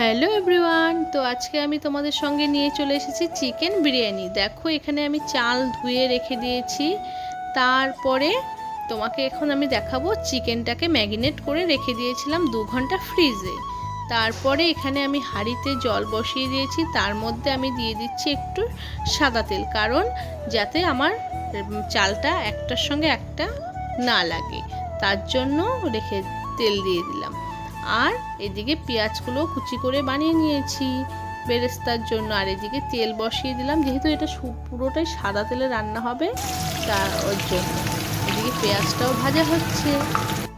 Hello everyone, তো আজকে আমি তোমাদের সঙ্গে নিয়ে চলে এসেছি চিকেন বিরিয়ানি। দেখো, এখানে আমি চাল ধুয়ে রেখে দিয়েছি। তারপরে তোমাকে এখন আমি দেখাবো চিকেনটাকে ম্যাগিনেট করে রেখে দিয়েছিলাম দু ঘণ্টা ফ্রিজে। তারপরে এখানে আমি হাঁড়িতে জল বসিয়ে দিয়েছি, তার মধ্যে আমি দিয়ে দিচ্ছি একটু সাদা তেল, কারণ যাতে আমার চালটা একটার সঙ্গে একটা না লাগে। তার জন্য রেখে তেল দিয়ে দিলাম। আর এদিকে পেঁয়াজগুলো কুচি করে বানিয়ে নিয়েছি। বেরেস্তার জন্য আর এদিকে তেল বসিয়ে দিলাম। যেহেতু এটা পুরোটাই সাদা তেলে রান্না হবে, তা ওর জন্য। এদিকে পেঁয়াজটাও ভাজা হচ্ছে।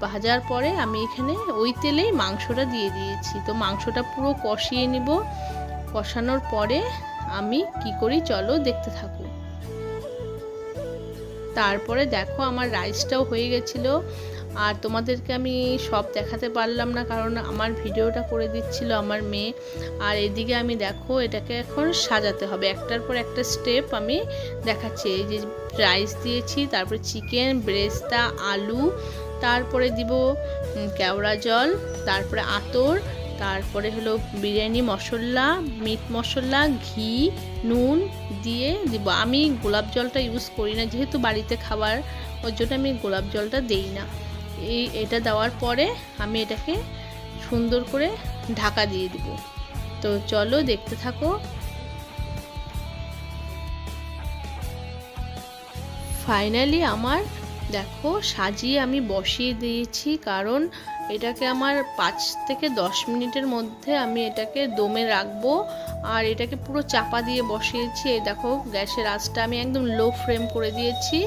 ভাজার পরে আমি এখানে ওই তেলেই মাংসটা দিয়ে দিয়েছি। তো মাংসটা পুরো কষিয়ে নিব। কষানোর পরে আমি কি করি চলো দেখতে থাকো। তারপরে দেখো আমার রাইসটাও হয়ে গেছিল। আর তোমাদেরকে আমি সব দেখাতে পারলাম না, কারণ আমার ভিডিওটা করে দিচ্ছিল আমার মেয়ে। আর এদিকে আমি দেখো, এটাকে এখন সাজাতে হবে। একটার পর একটা স্টেপ আমি দেখাচ্ছি। এই যে রাইস দিয়েছি, তারপরে চিকেন ব্রেস্তা, আলু, তারপরে দিব কেওড়া জল, তারপরে আতর, তারপরে হলো বিরিয়ানি মশলা মিট মশলা, ঘি, নুন দিয়ে দিব। আমি গোলাপ জলটা ইউজ করি না, যেহেতু বাড়িতে খাবার, ওর জন্য আমি গোলাপ জলটা দেই না। এই এটা দেওয়ার পরে আমি এটাকে সুন্দর করে ঢাকা দিয়ে দিব। তো চলো দেখতে থাকো। ফাইনালি আমার, দেখো, সাজিয়ে আমি বসিয়ে দিয়েছি কারণ এটাকে আমার পাঁচ থেকে দশ মিনিটের মধ্যে আমি এটাকে দমে রাখব। আর এটাকে পুরো চাপা দিয়ে বসিয়েছি। এই দেখো, গ্যাসের আঁচটা আমি একদম লো ফ্লেম করে দিয়েছি।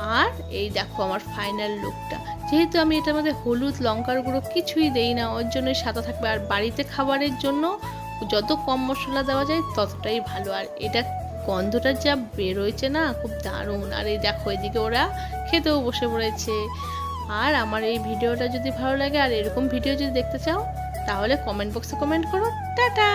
আর এই দেখো আমার ফাইনাল লুকটা যেহেতু আমি এটার মধ্যে হলুদ, লঙ্কার গুঁড়ো কিছুই দেই না, ওর জন্যই সাদা থাকবে। আর বাড়িতে খাবারের জন্য যত কম মশলা দেওয়া যায় ততটাই ভালো। আর এটা গন্ধটা যা বেরোয়েছে না, খুব দারুণ। আর এই দেখো, এদিকে ওরা খেতেও বসে পড়েছে। আর আমার এই ভিডিওটা যদি ভালো লাগে, আর এরকম ভিডিও যদি দেখতে চাও, তাহলে কমেন্ট বক্সে কমেন্ট করো। টাটা!